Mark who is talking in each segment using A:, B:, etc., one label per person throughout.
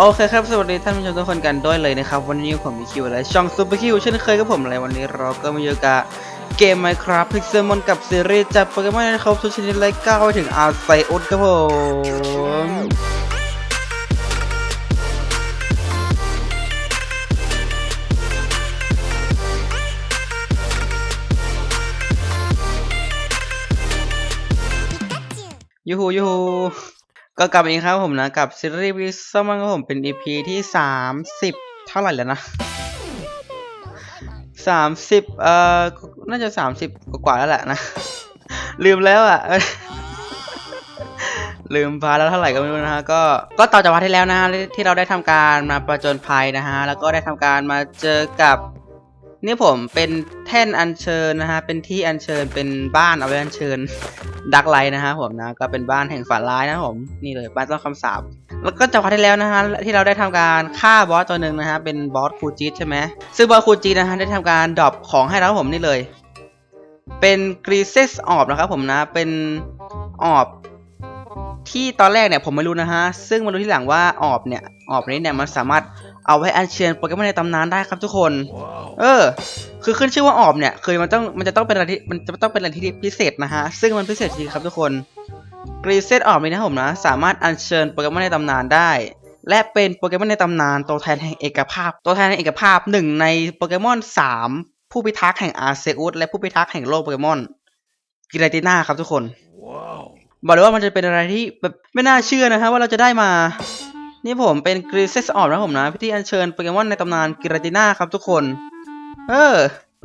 A: โอเคครับ สวัสดีท่านผู้ชมทุกคนกันด้วยเลยนะครับ วันนี้ผมมีคิวและช่องซูเปอร์คิวเช่นเคยกับผมเลยวันนี้เราก็มาอยู่กับเกม Minecraft Pixelmon กับซีรีส์จับโปเกมอนนะครับทุกชนิดไล่ก้าวไปถึงอาไซอุดครับผมยูฮูยูฮู ก็กลับอีกครับผมนะกับซีรีส์วิซมอนครับผมเป็น EP ที่สามสิบเท่าไหร่แล้วนะสามสิบเอ่อ น่าจะสามสิบกว่าแล้วแหละนะ ลืมแล้วอะ ลืมพาแล้วเท่าไหร่ก็ไม่รู้นะฮะ ก็ ก็ต่อจากวันที่แล้วนะฮะที่เราได้ทำการมาประจนภัยนะฮะ แล้วก็ได้ทำการมาเจอกับ นี่ผมเป็นแท่นอัญเชิญนะฮะ เป็นที่อัญเชิญ เป็นบ้านเอาไว้อัญเชิญดักไลท์นะฮะผมนะ ก็เป็นบ้านแห่งฝันร้ายนะผม นี่เลยบ้านต้องคำสาปแล้วก็จากคราวที่แล้วนะฮะที่เราได้ทำการฆ่าบอสตัวหนึ่งนะฮะ เป็นบอสคูจิตใช่ไหมซึ่งบอสคูจิตนะฮะได้ทำการดรอปของให้แล้วผมนี่เลย เป็นกรีเซสออบนะครับผมนะ เป็นออบที่ตอนแรกเนี่ยผมไม่รู้นะฮะ ซึ่งมารู้ที่หลังว่าออบเนี่ยออบนี้เนี่ยมันสามารถ เอาไว้อัญเชิญโปเกมอนในตำนานได้ครับทุกคน เออ คือขึ้นชื่อว่าออบเนี่ยคือมันต้องมันจะต้องเป็นอะไรที่มันจะต้องเป็นอะไรที่พิเศษนะฮะ ซึ่งมันพิเศษจริงครับทุกคนกรีเซตออกนี้นะครับผมนะ สามารถอัญเชิญโปเกมอนในตำนานได้ และเป็นโปเกมอนในตำนานตัวแทนแห่งเอกภาพ ตัวแทนแห่งเอกภาพหนึ่งในโปเกมอนสามผู้พิทักษ์แห่งอาร์เซอุสและผู้พิทักษ์แห่งโลกโปเกมอนกิราติน่าครับทุกคนบอกเลยว่ามันจะเป็นอะไรที่แบบไม่น่าเชื่อนะฮะว่าเราจะได้มา นี่ผมเป็นกรีเซสออกนะผมนะพิธีอัญเชิญโปเกมอนในตำนานกิราติน่าครับทุกคน เออ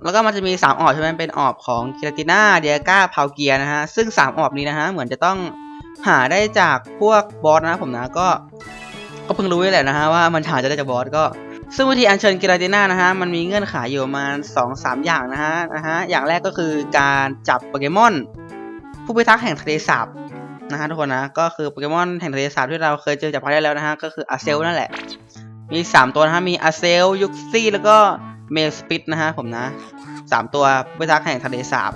A: แล้วก็มันจะมี 3 ออบใช่ไหมเป็นออบของกิราติน่าเดียก้าพาวเกียนะฮะ ซึ่ง 3 ออบนี้นะฮะ เหมือนจะต้องหาได้จากพวกบอสนะผมนะก็ ก็เพิ่งรู้แหละนะฮะว่ามันหาจะได้จากบอสก็ซึ่งวิธีอัญเชิญกิราติน่านะฮะมันมีเงื่อนไขอยู่ประมาณ2 3อย่างนะฮะนะฮะอย่างแรกก็คือการจับโปเกมอน ผู้พิทักษ์แห่งทะเลสาบ นะฮะทุกคนนะก็คือโปเกมอนแห่งทะเลสาบที่เราเคยเจอจากพาร์ทแล้วนะฮะก็คืออาเซลนั่นแหละ มี 3 ตัวนะฮะมีอาเซลยุกซี่แล้วก็เมลสปิดนะฮะผมนะสามตัวพิทักษ์แห่งทะเลสาบ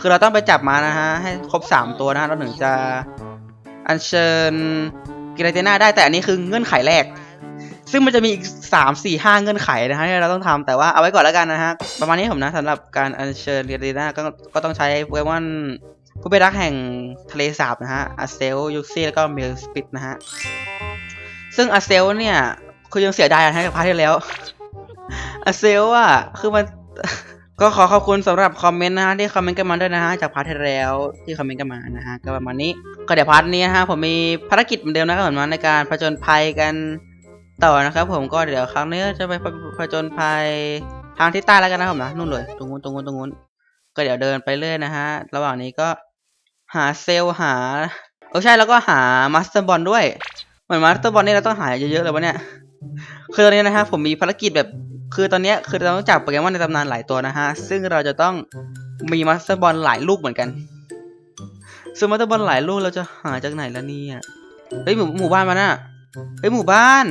A: คือเราต้องไปจับมานะฮะให้ครบสามตัวนะฮะเราถึงจะอัญเชิญกิราเตน่าได้แต่อันนี้คือเงื่อนไขแรก ซึ่งมันจะมีอีกสามสี่ห้าเงื่อนไขนะฮะที่เราต้องทำแต่ว่าเอาไว้ก่อนแล้วกันนะฮะประมาณนี้ผมนะสำหรับการอัญเชิญกิราเตน่าก็ก็ต้องใช้โปเกมอน ผู้พิทักแห่งทะเลสาบนะฮะอาเซลยูซี่แล้วก็เมลสปิดนะฮะ ซึ่งอาเซลเนี่ยคือยังเสียดายนะกับพาร์ทที่แล้วอาเซลอะคือมันก็ขอขอบคุณสำหรับคอมเมนต์นะฮะที่คอมเมนต์กันมาด้วยนะฮะจากพาร์ทที่แล้วที่คอมเมนต์กันมานะฮะก็ประมาณนี้ก็เดี๋ยวพาร์ทนี้นะฮะผมมีภารกิจเหมือนเดิมนะครับผมนะในการผจญภัยกันต่อนะครับผมก็เดี๋ยวครั้งนี้จะไปผจญภัยทางทิศใต้แล้วกันนะผมนะนู่นเลยตรงนู้นตรงนู้นตรงนู้น ก็เดี๋ยวเดินไปเรื่อยนะฮะ ระหว่างนี้ก็หาเซลล์หาเออใช่แล้วก็หามาสเตอร์บอลด้วย เหมือนมาสเตอร์บอลนี่เราต้องหาเยอะๆเลยวะเนี่ย คือตอนนี้นะฮะผมมีภารกิจแบบ คือตอนนี้คือเราต้องจับโปเกมอนในตำนานหลายตัวนะฮะ ซึ่งเราจะต้องมีมาสเตอร์บอลหลายลูกเหมือนกันซึ่งมาสเตอร์บอลหลายลูกเราจะหาจากไหนละเนี่ยเฮ้ยหมู่หมู่บ้านมันอะเฮ้ยหมู่บ้าน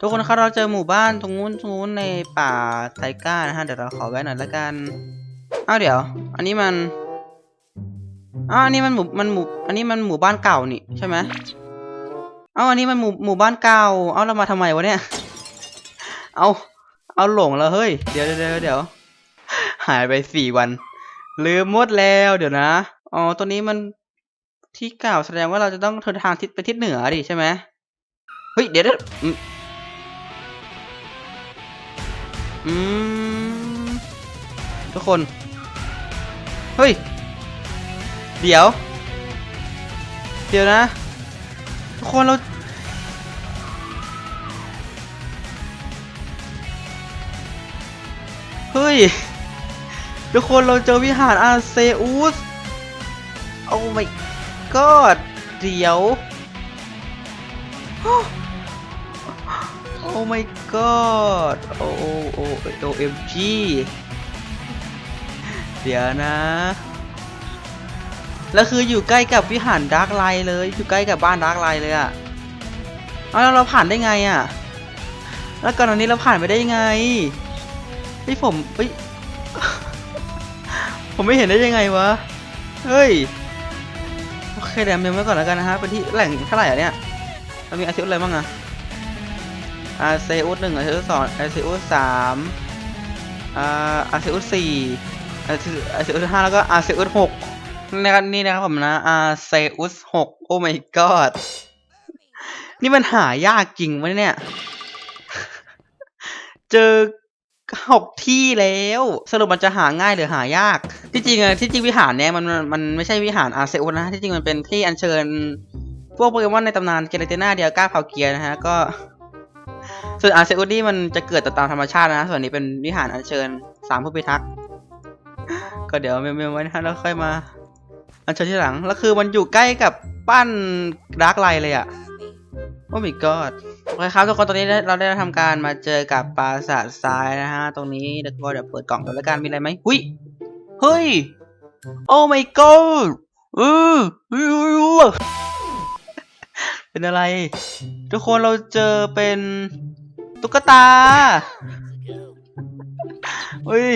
A: ทุกคนครับเราเจอหมู่บ้านตรงนู้นตรงนู้นในป่าไทก้านะฮะเดี๋ยวเราขอแวะหน่อยละกัน อ้าวเดี๋ยว อันนี้มันอ้าวอันนี้มันหมู่มันหมู่อันนี้มันหมู่บ้านเก่านี่ใช่ไหมอ้าวอันนี้มันหมู่หมู่บ้านเก่า เอ้าเรามาทำไมวะเนี่ย เอา เอาหลงแล้วเฮ้ย เดี๋ยวเดี๋ยวเดี๋ยว หายไปสี่วัน ลืมหมดแล้วเดี๋ยวนะ อ๋อ ตัวนี้มันที่เก่าแสดงว่าเราจะต้องเดินทางทิศไปทิศเหนือดิใช่ไหมเฮ้ย เดี๋ยวเดี๋ยวอืม ทุกคน เฮ้ย เดี๋ยว เดี๋ยวนะ ทุกคนเรา เฮ้ย ทุกคนเราเจอวิหารอาเซอุสโอ้ my god เดี๋ยว โอ้ my god โอ้โอ้โอ้ OMG เดี๋ยวนะ แล้วคืออยู่ใกล้กับวิหารดาร์กไลท์เลย อยู่ใกล้กับบ้านดาร์กไลท์เลยอะเอาแล้วเราผ่านได้ไงอะแล้วก่อนหน้านี้เราผ่านไปได้ยังไงนี่ผมเฮ้ยผมไม่เห็นได้ยังไงวะ เฮ้ย โอเคเดี๋ยวเมมไว้ก่อนแล้วกันนะฮะเป็นที่แหล่งเท่าไหร่อะเนี่ยเรามีอาชีพอะไรบ้างอะอาเซอุสหนึ่งอาเซอุสสองอาเซอุสสามอาอาเซอุสสี่ อาเซอุสห้าแล้วก็อาเซอุสหกนะครับนี่นะครับผมนะอาเซอุสหกโอ้ my god นี่มันหายากจริงวะเนี่ย เจอหกที่แล้ว สรุปมันจะหาง่ายหรือหายาก ที่จริงอะที่จริงวิหารเนี่ยมันมันไม่ใช่วิหารอาเซอุสนะที่จริงมันเป็นที่อัญเชิญ พวกโปเกมอนในตำนานเกเรติน่าเดียก้าพาวเกียร์นะฮะก็ส่วนอาเซอุสนี่มันจะเกิดตามธรรมชาตินะ ส่วนนี้เป็นวิหารอัญเชิญสามผู้พิทักษ์ ก็เดี๋ยวเมมๆไว้นะฮะแล้วค่อยมาอัญเชิญที่หลัง แล้วคือมันอยู่ใกล้กับปั้นดาร์กไลท์เลยอะโอ้ my god โอเคครับทุกคนตอนนี้เราได้ทำการมาเจอกับปราสาททรายนะฮะ ตรงนี้แล้วก็เดี๋ยวเปิดกล่องกันแล้วกันมีอะไรไหมหุยเฮ้ยโอ้ my god เออเออเป็นอะไร ทุกคนเราเจอเป็นตุ๊กตาเฮ้ย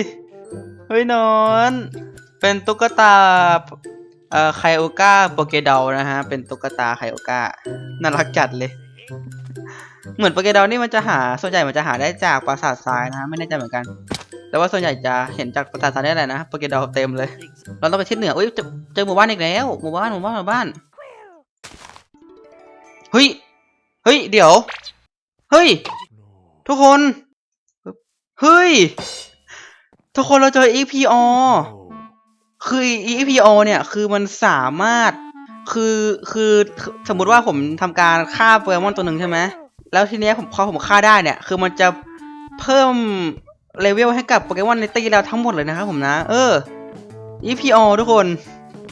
A: เฮ้ยนอน เป็นตุ๊กตาเอ่อไคโอก้าโปเกดอลนะฮะ เป็นตุ๊กตาไคโอก้าน่ารักจัดเลย เหมือนโปเกดอลนี่มันจะหา ส่วนใหญ่มันจะหาได้จากปราสาททรายนะฮะ ไม่แน่ใจเหมือนกัน แต่ว่าส่วนใหญ่จะเห็นจากปราสาททรายได้แหละนะ โปเกดอลเต็มเลย เราต้องไปทิศเหนืออุ้ยเจอเจอหมู่บ้านอีกแล้ว หมู่บ้าน หมู่บ้าน หมู่บ้าน เฮ้ย เฮ้ย เดี๋ยว เฮ้ย ทุกคน เฮ้ย ทุกคนเราเจอ EPO คือ EPO เนี่ย คือมันสามารถ คือ คือ สมมุติว่าผมทำการฆ่าโปเกมอนตัวหนึ่งใช่ไหม แล้วทีเนี้ยผมพอผมฆ่าได้เนี่ย คือมันจะเพิ่มเลเวลให้กับโปเกมอนในตีเราทั้งหมดเลยนะครับผมนะ เออ EPO ทุกคน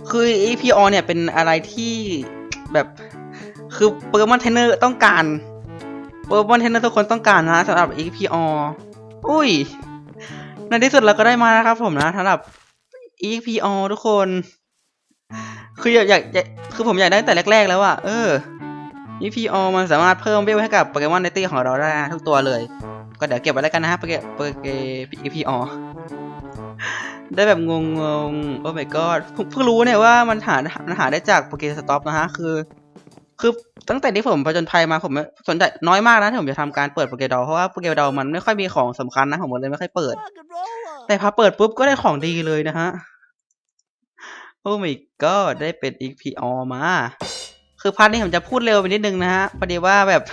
A: คือ EPO เนี่ยเป็นอะไรที่แบบ คือโปเกมอนเทรนเนอร์ต้องการโปเกมอนเทรนเนอร์ทุกคนต้องการนะสำหรับ EPO อุ้ย ในที่สุดเราก็ได้มานะครับผมนะสำหรับ EPO ทุกคน คืออยากอยากอยากคือผมอยากได้แต่แรก ๆ แล้วอะเออ EPO มันสามารถเพิ่มเวลให้กับโปเกมอนในตี้ของเราได้ทุกตัวเลย ก็เดี๋ยวเก็บไว้แล้วกันนะฮะโปเกโปเก EPO ได้แบบงงๆโอ้ my god เพิ่งรู้เนี่ยว่ามันหามันหาได้จากโปเกสต็อปนะฮะ คือ คือตั้งแต่ที่ผมผจญภัยมาผมไม่สนใจน้อยมากนะที่ผมจะทำการเปิดโปเกดอลเพราะว่าโปเกดอลมันไม่ค่อยมีของสำคัญนะผมเลยไม่ค่อยเปิด แต่พอเปิดปุ๊บก็ได้ของดีเลยนะฮะโอ้ my god ได้เป็น EPO มา คือพาร์ทนี้ผมจะพูดเร็วไปนิดนึงนะฮะพอดีว่าแบบ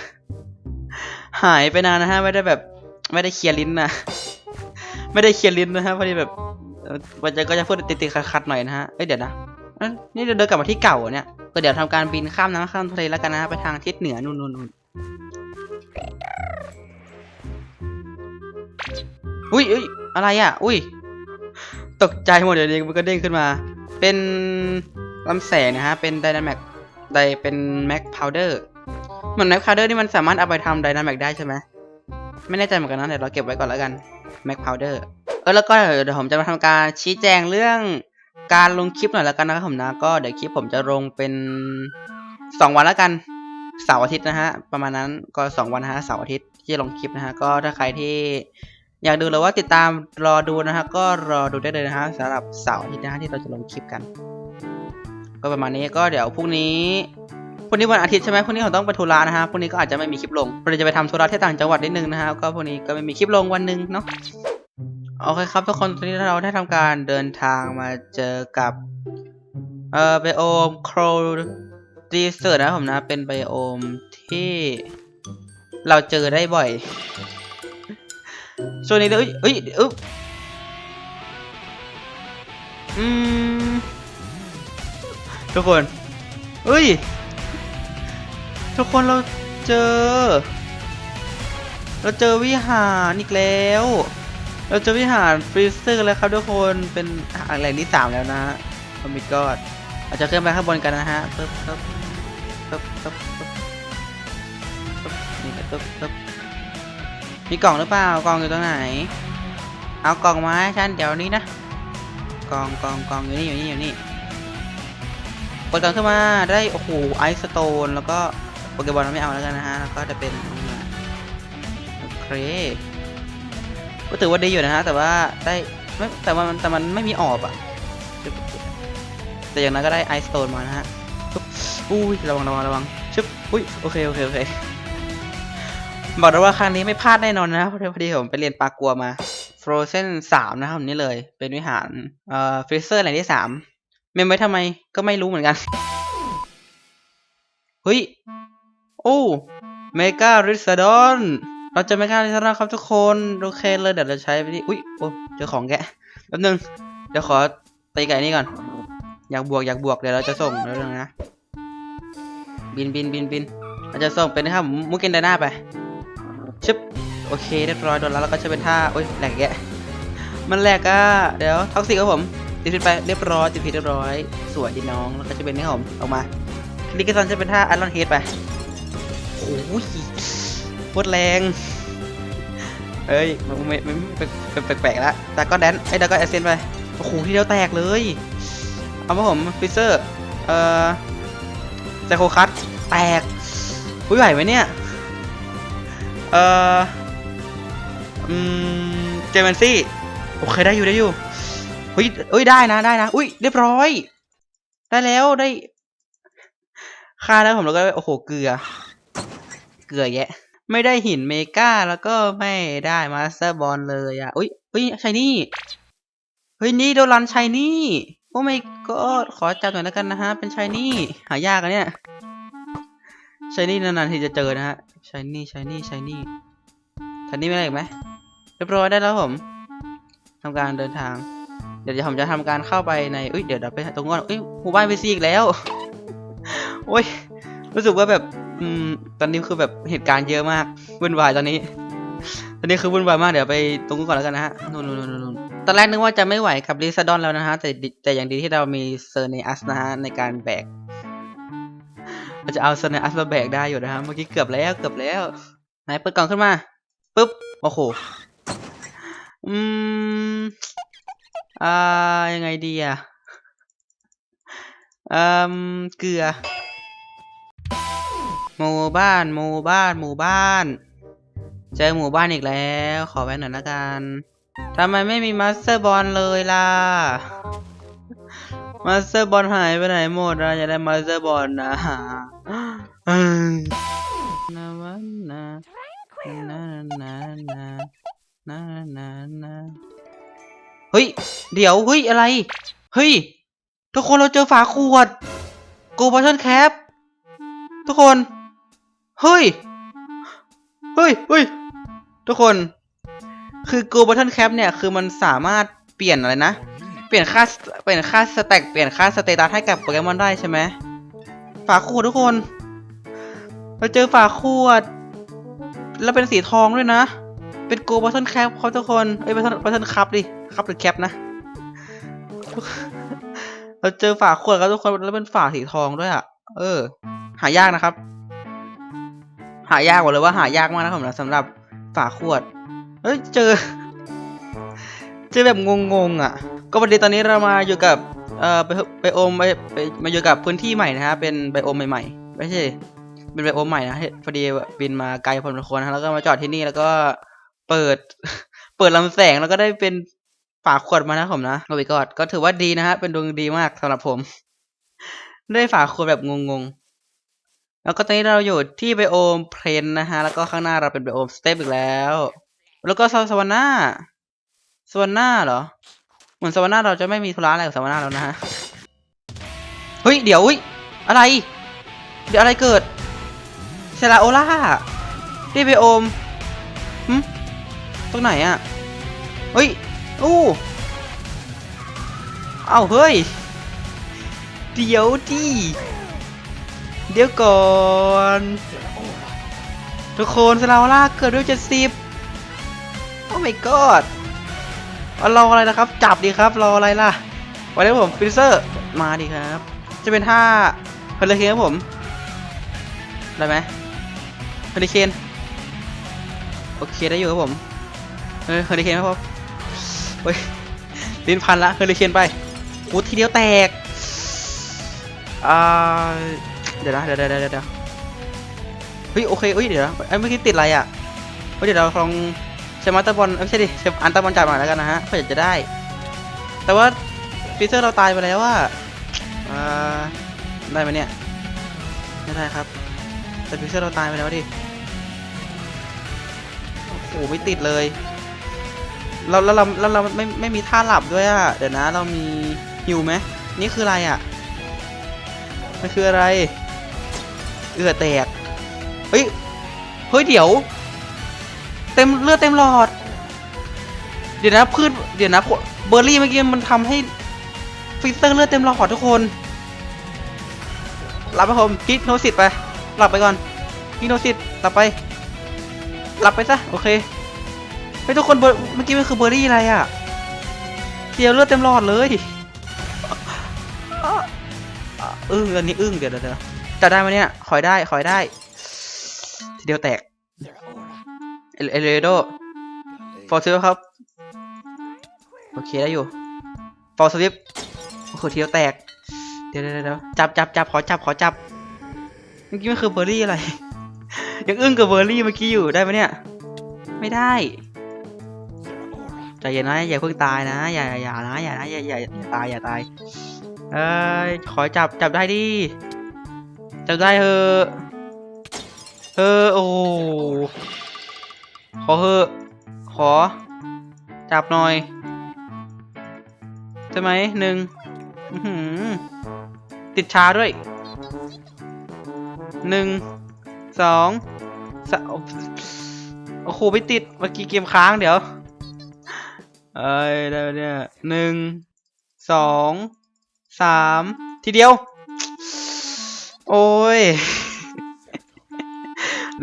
A: หายไปนานนะฮะ ไม่ได้แบบ ไม่ได้เคลียร์ลิ้นนะ ไม่ได้เคลียร์ลิ้นนะฮะพอดีแบบเอ่อวันจะก็จะพูดติดๆขัดๆหน่อยนะฮะเอ้ยเดี๋ยวนะเอ้ยนี่เดินกลับมาที่เก่าเหรอเนี่ย ก็เดี๋ยวทำการบินข้ามน้ำข้ามทะเลแล้วกันนะฮะไปทางทิศเหนือนู่นนู่นนู่นอุ้ยอุ้ยอะไรอะ อุ้ย ตกใจหมดเดี๋ยวนี้มันก็เด้งขึ้นมา เป็นลำแสงนะฮะ เป็นไดนามิกไดเป็นแม็กพาวเดอร์เหมือนแม็กพาวเดอร์นี่มันสามารถเอาไปทำไดนามิกได้ใช่ไหมไม่แน่ใจเหมือนกันนะเดี๋ยวเราเก็บไว้ก่อนแล้วกันแม็กพาวเดอร์เออแล้วก็เดี๋ยวผมจะมาทำการชี้แจงเรื่อง การลงคลิปหน่อยแล้วกันนะครับผมนะ ก็เดี๋ยวคลิปผมจะลงเป็นสองวันแล้วกันเสาร์อาทิตย์นะฮะประมาณนั้นก็สองวันนะฮะเสาร์อาทิตย์ที่จะลงคลิปนะฮะก็ถ้าใครที่อยากดูหรือว่าติดตามรอดูนะฮะก็รอดูได้เลยนะฮะสำหรับเสาร์อาทิตย์นะฮะที่เราจะลงคลิปกัน ก็ประมาณนี้ก็เดี๋ยวพรุ่งนี้พรุ่งนี้วันอาทิตย์ใช่ไหมพรุ่งนี้ผมต้องไปธุระนะฮะพรุ่งนี้ก็อาจจะไม่มีคลิปลงเราจะไปทำธุระที่ต่างจังหวัดนิดนึงนะฮะก็พรุ่งนี้ก็ไม่มีคลิปลงวันหนึงเนาะ โอเคครับทุกคนตอนนี้เราได้ทำการเดินทางมาเจอกับเอ่อไบโอมโครดีเซอร์นะผมนะ เป็นไบโอมที่เราเจอได้บ่อยช่วงนี้เลยเอ้ยเอ้ยอึ๊บอืมทุกคนเอ้ย ทุกคนเราเจอ เราเจอวิหารอีกแล้ว เราจอวิหารฟรีเซอร์แล้วครับทุกคนเป็นอ่างแหล่งที่สามแล้วนะฮะโอ้ my god เราจะขึ้นไปข้างบนกันนะฮะปึ๊บปึ๊บปึ๊บปึ๊บปึ๊บปึ๊บนี่ก็ปึ๊บปึ๊บมีกล่องหรือเปล่ากล่องอยู่ตรงไหน เอากล่องมาให้ฉันเดี๋ยวนี้นะกล่องกล่องกล่องอยู่นี่อยู่นี่อยู่นี่กดกล่องขึ้นมาได้โอ้โหไอซ์สโตนแล้วก็โปเกบอลไม่เอาแล้วกันนะฮะแล้วก็จะเป็นโอเค ก็ถือว่าดีอยู่นะฮะ แต่ว่าได้ไม่แต่ว่ามันแต่มันไม่มีออบอะแต่อย่างนั้นก็ได้ไอสโตนมานะฮะอุ้ยระวังระวังระวังชึบอุ้ยโอเคโอเคโอเคบอกเลยว่าครั้งนี้ไม่พลาดแน่นอนนะเพราะพอดีผมไปเรียนปากัวมา Frozen สามนะครับนี่เลย เป็นวิหารเอ่อฟรีเซอร์แหล่งที่สามเมมไว้ทำไมก็ไม่รู้เหมือนกัน เฮ้ย โอ้เมการิซาดอน เราจะเมการิซาดอนครับทุกคนโอเคเลยเดี๋ยวเราใช้ไปที่อุ้ยโอ้เจอของแกแป๊บนึงเดี๋ยวขอตีไก่นี่ก่อน อยากบวกอยากบวกเดี๋ยวเราจะส่งแล้วนึงนะบินบินบินบินเราจะส่งเป็นนะครับมุกเกนไดนาไปชึบโอเคเรียบร้อยโดนแล้วแล้วก็จะเป็นท่าโอ้ยแหลกแกมันแหลกอะเดี๋ยวท็อกซิกครับผมติดพิษไปเรียบร้อยติดพิษเรียบร้อย สวยดีน้องแล้วก็จะเป็นนี่ครับผมออกมาลิกซันจะเป็นท่าอัลลอนเฮดไปโอ้ย โคตรแรงเอ้ยมันไม่ไม่เป็นแปลกๆแล้วตาก้อนแดนไอ้ตาก้อนแอสเซนไปโอ้โหที่เดียวแตกเลย เอามาผมฟิเซอร์ เอ่อไซโคคัตแตกอุ้ยไหวไหมเนี่ย เอ่อ อืม เจมันซี่ โอเคได้อยู่ได้อยู่เฮ้ยเอ้ยได้นะได้นะ อุ้ยเรียบร้อย ได้แล้วได้ ค่าแล้วผมแล้วก็ โอ้โห เกลือ เกลือแยะ ไม่ได้หินเมกาแล้วก็ไม่ได้มาสเตอร์บอลเลยอะอุ้ยอุ้ยชายนี่เฮ้ยนี่โดนรันชายนี่โอ้ไม่ก็ขอจับหน่อยแล้วกันนะฮะ เป็นชายนี่หายากอะเนี่ยชายนี่นานๆที่จะเจอนะฮะชายนี่ชายนี่ชายนี่ชายนี่ไม่ได้อีกไหมเรียบร้อยได้แล้วผมทำการเดินทาง เดี๋ยวผมจะทำการเข้าไปในอุ้ยเดี๋ยวเราไปตรงนู้นอุ้ยหมู่บ้านพีซีอีกแล้วโอ้ยรู้สึกว่าแบบ อืม ตอนนี้คือแบบเหตุการณ์เยอะมากวุ่นวายตอนนี้ ตอนนี้คือวุ่นวายมากเดี๋ยวไปตรงนู้นก่อนแล้วกันนะฮะนู่นนู่นนู่นนู่นตอนแรกนึกว่าจะไม่ไหวกับลิซาดอนแล้วนะฮะ แต่แต่อย่างดีที่เรามีเซอร์เนอัสนะฮะในการแบกเราจะเอาสเนอัสมาแบกได้อยู่นะฮะเมื่อกี้เกือบแล้วเกือบแล้วไหนเปิดกล่องขึ้นมาปุ๊บโอ้โหอืมอ่ายังไงดีอะอืมเกลือ หมู่บ้าน หมู่บ้าน หมู่บ้าน เจอหมู่บ้านอีกแล้ว ขอแวะหน่อยละกันทำไมไม่มีมาสเตอร์บอลเลยล่ะ มาสเตอร์บอลหายไปไหนหมดอะอยากได้มาสเตอร์บอลนะเอ้ยนะวันนะนะนะนะนะนะนะเฮ้ย เดี๋ยว เฮ้ย อะไร เฮ้ย ทุกคนเราเจอฝาขวด Go Button Cap ทุกคน เฮ้ย เฮ้ยเฮ้ยทุกคน คือ Go Button Cap เนี่ย คือมันสามารถเปลี่ยนอะไรนะ เปลี่ยนค่า เปลี่ยนค่าสแต็ก เปลี่ยนค่าสเตตัสให้กับโปเกมอนได้ใช่ไหม ฝาขวดทุกคน เราเจอฝาขวด แล้วเป็นสีทองด้วยนะ เป็นโกบัตเทิลแคปครับทุกคน เอ้ยบัตเทิลบัตเทิลคัพดิคัพหรือแคปนะ เราเจอฝาขวดครับทุกคน แล้วเป็นฝาสีทองด้วยอะเออ หายากนะครับ หายากกว่าเลยว่าหายากมากนะครับผมนะสำหรับฝาขวดเฮ้ยเจอ เจอแบบงงๆอะ ก็วันนี้ตอนนี้เรามาอยู่กับเอ่อไปไปโอมไปไปมาอยู่กับพื้นที่ใหม่นะฮะเป็นไบโอมใหม่ๆไม่ใช่เป็นไบโอมใหม่นะเฮ้ยพอดีบินมาไกลพอสมควรนะแล้วก็มาจอดที่นี่แล้วก็เปิดเปิดลำแสงแล้วก็ได้เป็นฝาขวดมานะผมนะโอ้ยกอดก็ถือว่าดีนะฮะเป็นดวงดีมากสำหรับผม ได้ฝาขวดแบบงงๆ แล้วก็ตอนนี้เราอยู่ที่ไบโอมเพลนนะฮะ แล้วก็ข้างหน้าเราเป็นไบโอมสเตปอีกแล้ว แล้วก็สวาน่าสวาน่าเหรอ เหมือนสวาน่าเราจะไม่มีธุระอะไรกับสวาน่าแล้วนะฮะ เฮ้ย เดี๋ยวอุ้ย อะไร เดี๋ยวอะไรเกิดเซราโอล่าได้ไปโอมหึตรงไหนอะเฮ้ย อู้เอ้าเฮ้ย เดี๋ยวดิ เดี๋ยวก่อน ทุกคนเซราโอล่าเกิดด้วยเจ็ดสิบโอ้ my god เอารออะไรนะครับ จับดีครับ รออะไรล่ะวันนี้ผมฟิลเซอร์ มาดีครับ จะเป็นท่าเฮลิเคนครับผม ได้ไหมเฮลิเคนโอเคได้อยู่ครับผมเฮ้ยเฮลิเคนครับผมเฮ้ยลิ้นพันละเฮลิเคนไปอู้ทีเดียวแตกอ่า เดี๋ยวนะเดี๋ยวเดี๋ยวเดี๋ยวเดี๋ยวเฮ้ยโอเคเฮ้ยเดี๋ยวนะไอ้เมื่อกี้ติดอะไรอะเฮ้ยเดี๋ยวเราลองใช้มาตอร์บอลไม่ใช่ดิใช้อันตอร์บอลจับหน่อยแล้วกันนะฮะเพื่อจะได้ แต่ว่าฟิเซอร์เราตายไปแล้วอ่าได้ไหมเนี่ยไม่ได้ครับ แต่ฟิเซอร์เราตายไปแล้วดิโอ้โหไม่ติดเลยเราแล้วเราแล้วเราไม่ไม่มีท่าหลับด้วยอะเดี๋ยวนะ เรามีฮิวไหมนี่คืออะไรอะมันคืออะไร เอือแตก เฮ้ย เฮ้ยเดี๋ยว เต็มเลือดเต็มหลอด เดี๋ยวนะพืชเดี๋ยวนะเบอร์รี่เมื่อกี้มันทำให้ฟิสเตอร์เลือดเต็มหลอดทุกคนหลับไปผมกินโนสิตไป หลับไปก่อนกิโนสิตหลับไป หลับไปซะโอเคไปทุกคนเมื่อกี้มันคือเบอร์รี่อะไรอะเดียวเลือดเต็มหลอดเลยอึ้งอันนี้อึ้งเดี๋ยวเดี๋ยว จะได้ไหมเนี่ยขอยได้ขอยได้ ทีเดียวแตกเอเอเลโดฟอร์ซิลครับ โอเคได้อยู่ ฟอร์สวิปโอ้โหทีเดียวแตก เดี๋ยวเดี๋ยวเดียวจับจับจับขอจับขอจับ เมื่อกี้มันคือเบอร์รี่อะไร ยังอึ้งกับเบอร์รี่เมื่อกี้อยู่ได้ไหมเนี่ย ไม่ได้ใจเย็นนะอย่าเพิ่งตายนะอย่าอย่าอย่านะอย่านะอย่าอย่าอย่าตายอย่าตายเอ้ยขอจับจับได้ดิ จับได้เถอเออโอ้โหขอเถอขอ จับหน่อยใช่ไหมหนึ่งติดชาด้วยหนึ่งสองสโอ้โหไม่ติดเมื่อกี้เกมค้างเดี๋ยวเอ้ยได้เนี่ยหนึ่งสองสามทีเดียว โอ้ย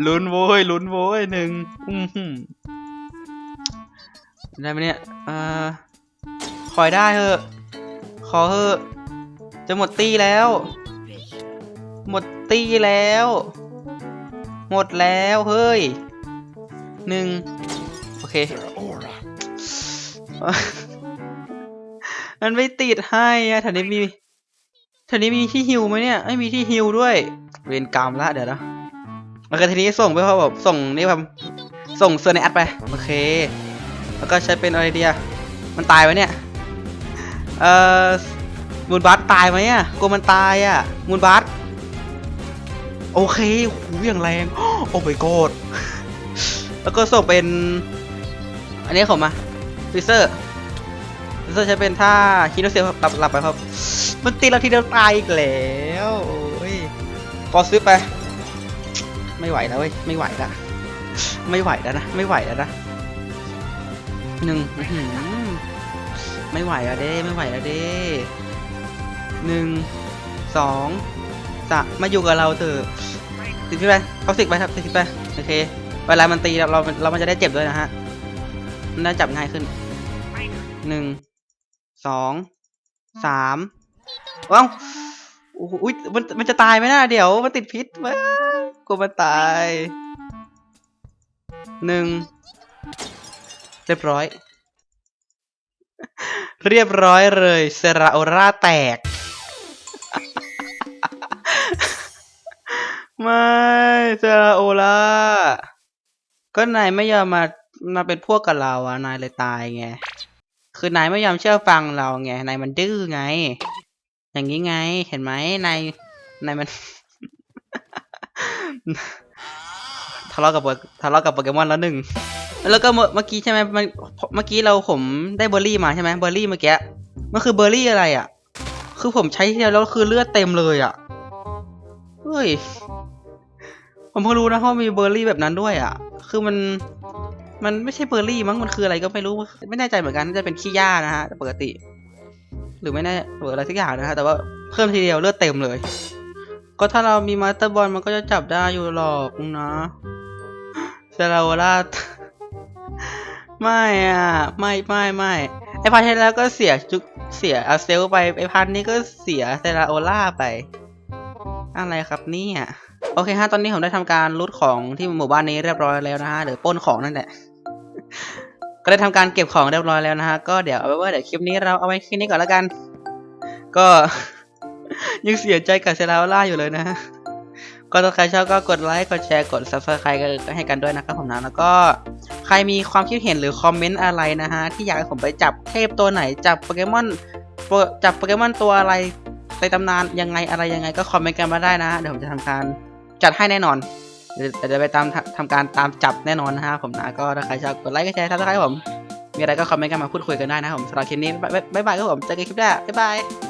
A: ลุ้นโว้ย ลุ้นโว้ยหนึ่งอื้อหือได้ไหมเนี่ยอ่อขอยได้เถอะ ขอเถอะ จะหมดตีแล้ว หมดตีแล้ว หมดแล้วเฮ้ยหนึ่งโอเค มันไม่ติดให้อะแถวนี้มี แถวนี้มีที่ฮิวไหมเนี่ยไม่มีที่ฮิวด้วยเวรกรรมละเดี๋ยวนะโอเคทีนี้ส่งไปเขาแบบส่งนี่แบบส่งเซอร์ในแอดไปโอเค แล้วก็ใช้เป็นอะไรเดียมันตายไหมเนี่ยเอ่อมูนบัสตายไหมอะกลัวมันตายอะมูนบัสโอเคหูอย่างแรงโอ้ my god แล้วก็ส่งเป็น อันนี้ผมมาฟิเซอร์ฟิเซอร์ใช้เป็นท่าฮิโนเซลหลับหลับไปครับ มันตีเราทีเดียวตายอีกแล้วโอ้ยฟอสซิปไป ไม่ไหวแล้วเว้ยไม่ไหวละไม่ไหวแล้วนะไม่ไหวแล้วนะหนึ่งไม่ไหวแล้วเด้ไม่ไหวแล้วเด้หนึ่งสองสามาอยู่กับเราเถอะติดพี่ไปเขาสิกไปครับติดไปโอเคเวลามันตีเราเราเรามันจะได้เจ็บด้วยนะฮะมันน่าจับง่ายขึ้นหนึ่งสองสาม ว้าวโอ้โหอุ๊ยมันมันจะตายไหมนะเดี๋ยวมันติดพิษว้ากลัวมันตายหนึ่งเรียบร้อย เรียบร้อยเลยเซราโอราแตก ไม่เซราโอราก็นายไม่ยอมมามาเป็นพวกกับเราอะนายเลยตายไง คือนายไม่ยอมเชื่อฟังเราไง นายมันดื้อไง อย่างนี้ไง เห็นไหมนายนายมัน ทะเลาะกับทะเลาะกับโปเกมอนแล้วหนึ่งแล้วก็เมื่อกี้ใช่ไหมมันเมื่อกี้เราผมได้เบอร์รี่มาใช่ไหมเบอร์รี่เมื่อกี้มันคือเบอร์รี่อะไรอะ คือผมใช้ทีแล้วคือเลือดเต็มเลยอะเฮ้ยผมเพิ่งรู้นะว่ามีเบอร์รี่แบบนั้นด้วยอะ คือมันมันไม่ใช่เบอร์รี่มั้งมันคืออะไรก็ไม่รู้ไม่แน่ใจเหมือนกันน่าจะเป็นขี้หญ้านะฮะปกติ หรือไม่แน่หรืออะไรสักอย่างนะฮะแต่ว่าเพิ่มทีเดียวเลือดเต็มเลย ก็ถ้าเรามีมาสเตอร์บอลมันก็จะจับได้อยู่หรอกนะเซราโอลาไม่อะ ไม่ไม่ไม่ไอพันที่แล้วก็เสียจุกเสียอาเซลไปไอพันนี้ก็เสียเซราโอล่าไป อะไรครับเนี่ยโอเคฮะตอนนี้ผมได้ทำการรูดของที่หมู่บ้านนี้เรียบร้อยแล้วนะฮะหรือป้นของนั่นแหละ ได้ทำการเก็บของเรียบร้อยแล้วนะฮะ ก็เดี๋ยวเอาไว้ว่าเดี๋ยวคลิปนี้เราเอาไว้แค่นี้ก่อนแล้วกัน ก็ ยังเสียใจกับเซราโอลาอยู่เลยนะฮะก็ถ้าใครชอบก็กดไลค์ กดแชร์ กด subscribe ก็ให้กันด้วยนะครับผมนะ แล้วก็ใครมีความคิดเห็นหรือคอมเมนต์อะไรนะฮะ ที่อยากให้ผมไปจับเทพตัวไหน จับโปเกมอนจับโปเกมอนตัวอะไรในตำนานยังไงอะไรยังไงก็คอมเมนต์กันมาได้นะฮะ เดี๋ยวผมจะทำการจัดให้แน่นอน เดี๋ยวเดี๋ยวไปตามทำการตามจับแน่นอนนะฮะผมนะก็ถ้าใครชอบกดไลค์กดแชร์ทักทายผม มีอะไรก็คอมเมนต์กันมาพูดคุยกันได้นะครับผมสำหรับคลิปนี้บ๊ายบายครับผมเจอกันคลิปหน้าบ๊ายบาย